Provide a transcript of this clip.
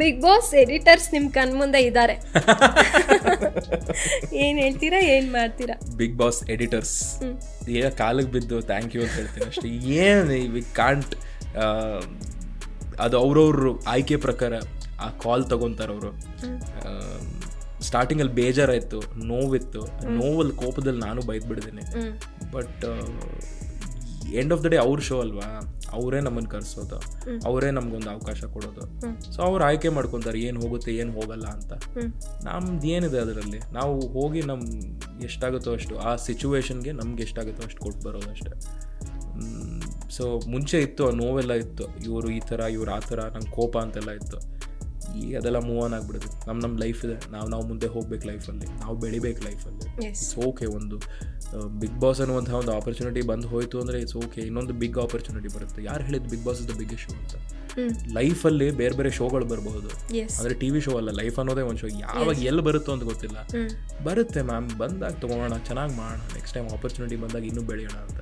Big boss editors ನಿಮ್ ಕಣ್ ಮುಂದೆ ಇದ್ದಾರೆ. ಏನ್ ಹೇಳ್ತೀರಾ ಏನ್ ಮಾಡ್ತೀರಾ? ಬಿಗ್ ಬಾಸ್ ಎಡಿಟರ್ಸ್ ಈಗ ಕಾಲಿಗೆ ಬಿದ್ದು ಥ್ಯಾಂಕ್ ಯು ಅಂತ ಹೇಳ್ತೀನಿ ಅಷ್ಟೇ. ಏನು ವಿ ಕಾಂಟ್ ಅದು ಅವ್ರವ್ರ ಆಯ್ಕೆ ಪ್ರಕಾರ ಆ ಕಾಲ್ ತಗೊಂತಾರೆ ಅವರು. ಸ್ಟಾರ್ಟಿಂಗಲ್ಲಿ ಬೇಜಾರಾಯಿತು ನೋವಿತ್ತು. ನೋವಲ್ಲಿ ಕೋಪದಲ್ಲಿ ನಾನು ಬೈದ್ಬಿಡ್ತೀನಿ but end of the day ಅವ್ರ ಶೋ ಅಲ್ವಾ? ಅವರೇ ನಮ್ಮನ್ನು ಕರೆಸೋದು ಅವರೇ ನಮ್ಗೊಂದು ಅವಕಾಶ ಕೊಡೋದು. ಸೊ ಅವ್ರು ಆಯ್ಕೆ ಮಾಡ್ಕೊತಾರೆ ಏನು ಹೋಗುತ್ತೆ ಏನು ಹೋಗಲ್ಲ ಅಂತ. ನಮ್ದು ಏನಿದೆ ಅದರಲ್ಲಿ? ನಾವು ಹೋಗಿ ನಮ್ ಎಷ್ಟಾಗುತ್ತೋ ಅಷ್ಟು ಆ ಸಿಚುವೇಶನ್ಗೆ ನಮ್ಗೆ ಎಷ್ಟಾಗುತ್ತೋ ಅಷ್ಟು ಕೊಟ್ಟು ಬರೋದು ಅಷ್ಟೇ. ಸೊ ಮುಂಚೆ ಇತ್ತು ಆ ನೋವೆಲ್ಲ ಇತ್ತು. ಇವರು ಈ ಥರ ಇವ್ರು ಆ ಥರ ನಂಗೆ ಕೋಪ ಅಂತೆಲ್ಲ ಇತ್ತು. ಈಗ ಅದೆಲ್ಲ ಮೂವ್ ಆನ್ ಆಗ್ಬಿಡುತ್ತೆ. ನಮ್ಮ ನಮ್ಮ ಲೈಫ್ ಇದೆ. ನಾವು ನಾವು ಮುಂದೆ ಹೋಗ್ಬೇಕು ಲೈಫಲ್ಲಿ ನಾವು ಬೆಳಿಬೇಕು ಲೈಫಲ್ಲಿ ಸೋಕೆ ಓಕೆ ಒಂದು ಬಿಗ್ ಬಾಸ್ ಅನ್ನುವಂಥ ಒಂದು ಆಪರ್ಚುನಿಟಿ ಬಂದು ಹೋಯಿತು ಅಂದರೆ ಇಟ್ಸ್ ಓಕೆ ಇನ್ನೊಂದು ಬಿಗ್ ಆಪರ್ಚುನಿಟಿ ಬರುತ್ತೆ. ಯಾರು ಹೇಳಿದ್ದು Bigg Boss is the biggest show ಅಂತ? ಲೈಫಲ್ಲಿ ಬೇರೆ ಬೇರೆ ಶೋಗಳು ಬರಬಹುದು. ಅಂದರೆ ಟಿ ವಿ ಶೋ ಅಲ್ಲ ಲೈಫ್ ಅನ್ನೋದೇ ಒಂದು ಶೋ ಯಾವಾಗ ಎಲ್ಲಿ ಬರುತ್ತೋ ಅಂತ ಗೊತ್ತಿಲ್ಲ. ಬರುತ್ತೆ ಮ್ಯಾಮ್ ಬಂದಾಗ ತೊಗೊಳೋಣ ಚೆನ್ನಾಗಿ ಮಾಡೋಣ. ನೆಕ್ಸ್ಟ್ ಟೈಮ್ ಆಪರ್ಚುನಿಟಿ ಬಂದಾಗ ಇನ್ನೂ ಬೆಳೆಯೋಣ ಅಂತ.